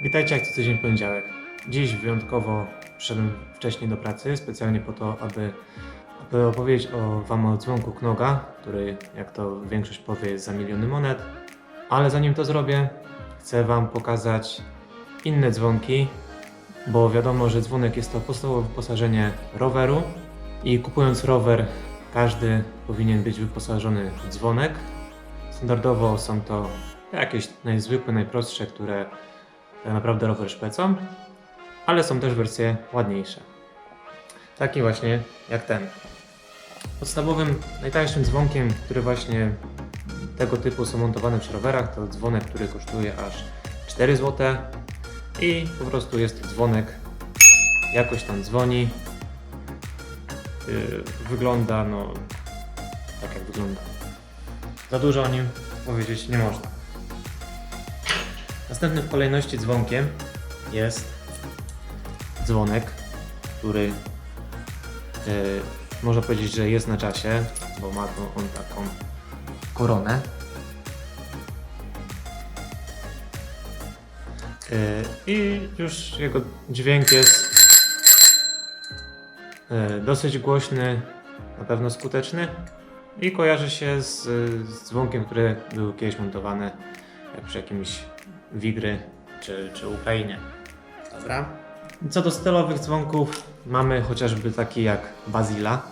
Witajcie jak co tydzień poniedziałek. Dziś wyjątkowo przyszedłem wcześniej do pracy, specjalnie po to, aby, aby opowiedzieć o Wam o dzwonku Knoga, który, jak to większość powie, jest za miliony monet. Ale zanim to zrobię, chcę Wam pokazać inne dzwonki, bo wiadomo, że dzwonek jest to podstawowe wyposażenie roweru i kupując rower, każdy powinien być wyposażony w dzwonek. Standardowo są to jakieś najzwykłe, najprostsze, które tak naprawdę rower szpecą, ale są też wersje ładniejsze. Taki właśnie jak ten. Podstawowym, najtańszym dzwonkiem, który właśnie tego typu są montowane przy rowerach, to dzwonek, który kosztuje aż 4 zł i po prostu jest dzwonek, jakoś tam dzwoni. Yy, wygląda no tak jak wygląda. Za dużo o nim powiedzieć nie można. Następnym w kolejności dzwonkiem jest dzwonek, który yy, można powiedzieć, że jest na czasie, bo ma on taką koronę. I już jego dźwięk jest yy, dosyć głośny, na pewno skuteczny i kojarzy się z, z dzwonkiem, który był kiedyś montowany przy jakimś Wigry czy, czy Ukrainie. Dobra. Co do stylowych dzwonków, mamy chociażby taki jak Bazila.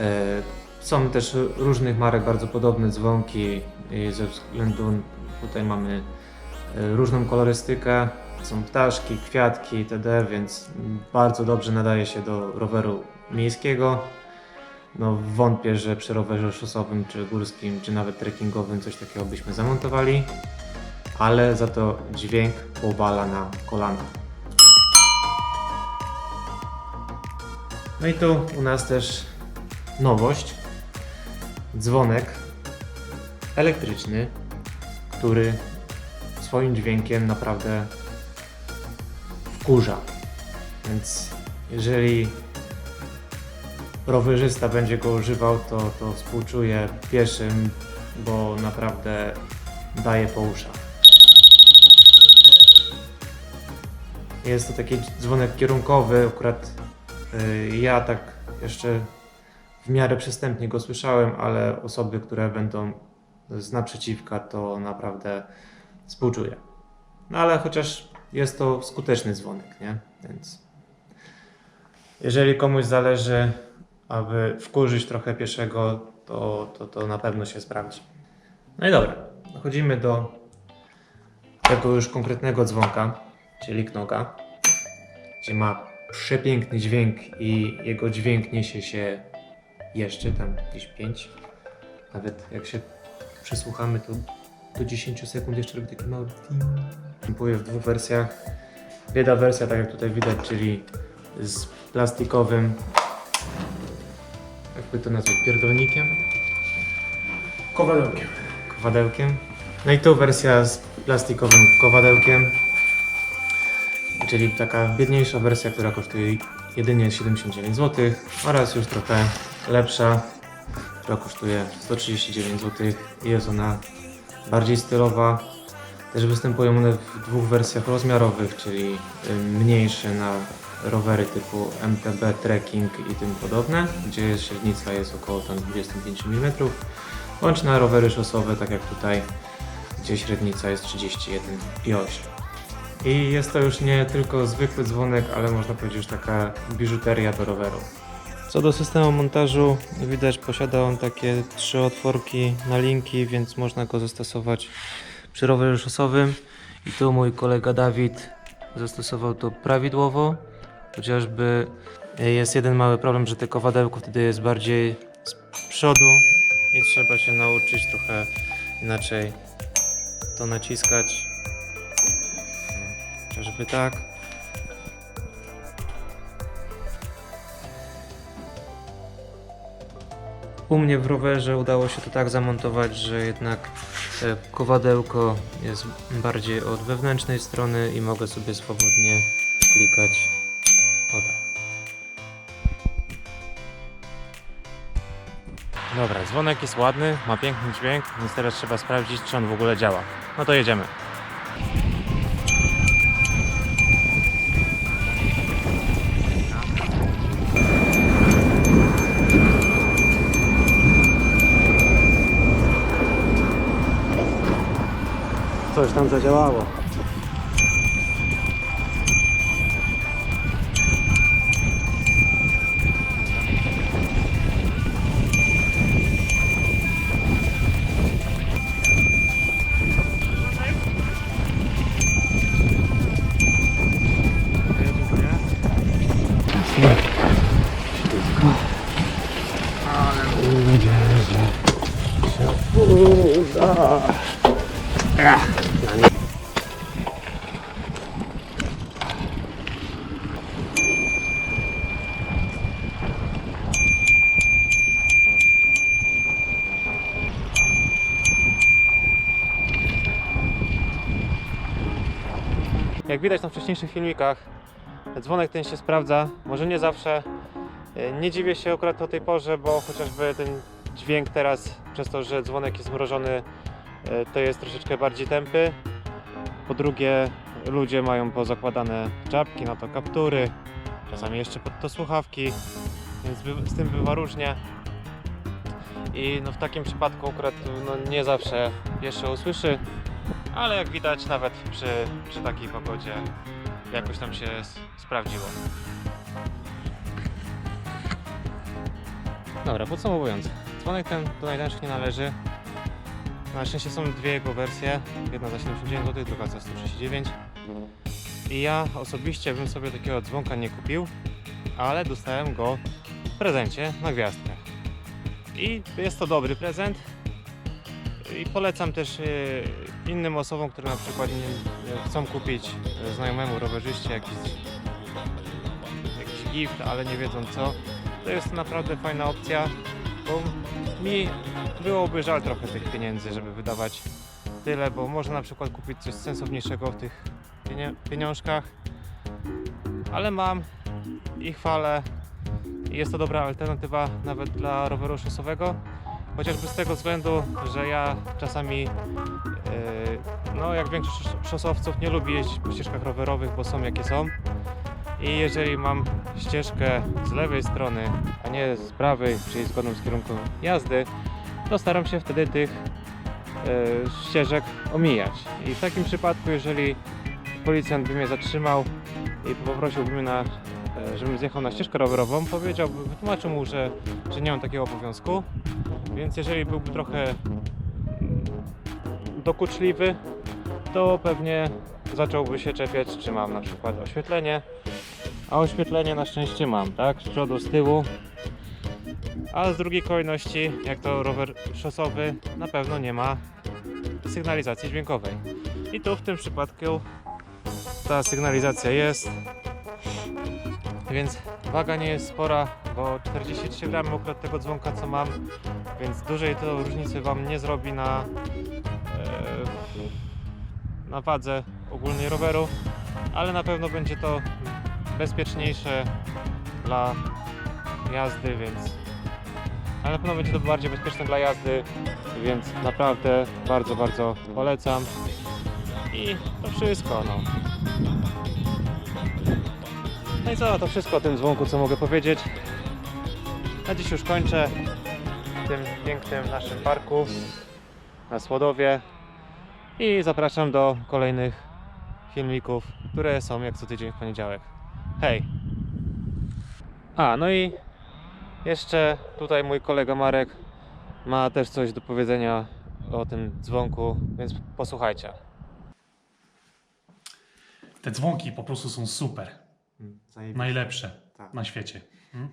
E, Są też różnych marek bardzo podobne dzwonki i ze względu tutaj mamy różną kolorystykę. Są ptaszki, kwiatki itd., więc bardzo dobrze nadaje się do roweru miejskiego. No, wątpię, że przy rowerze szosowym, czy górskim, czy nawet trekkingowym coś takiego byśmy zamontowali ale za to dźwięk powala na kolana. No i tu u nas też nowość. Dzwonek elektryczny, który swoim dźwiękiem naprawdę wkurza. Więc jeżeli rowerzysta będzie go używał, to, to współczuję pieszym, bo naprawdę daje po uszach. Jest to taki dzwonek kierunkowy, akurat y, ja tak jeszcze w miarę przystępnie go słyszałem, ale osoby, które będą z naprzeciwka, to naprawdę współczuję. No ale chociaż jest to skuteczny dzwonek, nie? Więc jeżeli komuś zależy, aby wkurzyć trochę pieszego, to, to, to na pewno się sprawdzi. No i dobra, dochodzimy do tego już konkretnego dzwonka, czyli knoga, gdzie ma przepiękny dźwięk i jego dźwięk niesie się jeszcze tam gdzieś 5. Nawet jak się przysłuchamy, to do 10 sekund jeszcze robi taki mały. Występuje w dwóch wersjach. Bieda wersja, tak jak tutaj widać, czyli z plastikowym, jakby to nazwać, pierdolnikiem. Kowadełkiem. kowadełkiem. No i tu wersja z plastikowym kowadełkiem, czyli taka biedniejsza wersja, która kosztuje jedynie 79 zł oraz już trochę lepsza, która kosztuje 139 zł i jest ona bardziej stylowa. Też występują one w dwóch wersjach rozmiarowych, czyli y, mniejsze na rowery typu MTB, trekking i tym podobne, gdzie średnica jest około tam 25 mm, bądź na rowery szosowe, tak jak tutaj, gdzie średnica jest 31,8. I jest to już nie tylko zwykły dzwonek, ale można powiedzieć już taka biżuteria do roweru. Co do systemu montażu, widać posiada on takie trzy otworki na linki, więc można go zastosować przy rowerze szosowym. I tu mój kolega Dawid zastosował to prawidłowo, chociażby jest jeden mały problem, że te kowadełko wtedy jest bardziej z przodu i trzeba się nauczyć trochę inaczej to naciskać. Chociażby tak. U mnie w rowerze udało się to tak zamontować, że jednak e, kowadełko jest bardziej od wewnętrznej strony i mogę sobie swobodnie klikać szkoda. Dobra, dzwonek jest ładny, ma piękny dźwięk, więc teraz trzeba sprawdzić, czy on w ogóle działa. No to jedziemy. Coś tam zadziałało. Jak widać na wcześniejszych filmikach, dzwonek ten się sprawdza. Może nie zawsze. E, Nie dziwię się akurat o tej porze, bo chociażby ten dźwięk teraz, przez to, że dzwonek jest mrożony, e, to jest troszeczkę bardziej tępy. Po drugie, ludzie mają pozakładane czapki, na to kaptury, czasami jeszcze pod to słuchawki, więc z tym bywa różnie. I no w takim przypadku akurat no nie zawsze jeszcze usłyszy, ale jak widać nawet przy, przy takiej pogodzie jakoś tam się sprawdziło. Dobra, podsumowując, dzwonek ten do najtańszych nie należy. Na szczęście są dwie jego wersje, jedna za 79 zł, druga za 139 i ja osobiście bym sobie takiego dzwonka nie kupił, ale dostałem go w prezencie na gwiazdkę. I jest to dobry prezent, i polecam też e, innym osobom, które na przykład chcą kupić e, znajomemu rowerzyście jakiś, jakiś gift, ale nie wiedzą co. To jest naprawdę fajna opcja, bo mi byłoby żal trochę tych pieniędzy, żeby wydawać tyle, bo można na przykład kupić coś sensowniejszego w tych pieniążkach, ale mam i chwalę. Jest to dobra alternatywa nawet dla roweru szosowego. Chociażby z tego względu, że ja czasami, yy, no jak większość szos- szosowców, nie lubię jeździć po ścieżkach rowerowych, bo są jakie są. I jeżeli mam ścieżkę z lewej strony, a nie z prawej, czyli zgodną z kierunkiem jazdy, to staram się wtedy tych yy, ścieżek omijać. I w takim przypadku, jeżeli policjant by mnie zatrzymał i poprosiłby mnie na e, żebym zjechał na ścieżkę rowerową, powiedziałby, wytłumaczył mu, że, że nie mam takiego obowiązku, więc jeżeli byłby trochę mm, dokuczliwy, to pewnie zacząłby się czepiać, czy mam na przykład oświetlenie. A oświetlenie na szczęście mam, tak? Z przodu, z tyłu. A z drugiej kolejności, jak to rower szosowy, na pewno nie ma sygnalizacji dźwiękowej. I tu w tym przypadku ta sygnalizacja jest. Więc waga nie jest spora, bo 43 gramy akurat tego dzwonka co mam, więc dużej to różnicy Wam nie zrobi na, e, na wadze ogólnej roweru, ale na pewno będzie to bezpieczniejsze dla jazdy, więc ale na pewno będzie to bardziej bezpieczne dla jazdy, więc naprawdę bardzo, bardzo polecam. I to wszystko, no. No i co, to wszystko o tym dzwonku, co mogę powiedzieć. Na dziś już kończę w tym pięknym naszym parku na Słodowie i zapraszam do kolejnych filmików, które są jak co tydzień w poniedziałek. Hej! A, no i jeszcze tutaj mój kolega Marek ma też coś do powiedzenia o tym dzwonku, więc posłuchajcie. Te dzwonki po prostu są super. Najlepsze Tak. na świecie. Mm?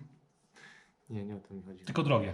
Nie, nie o to mi chodzi. Tylko drogie.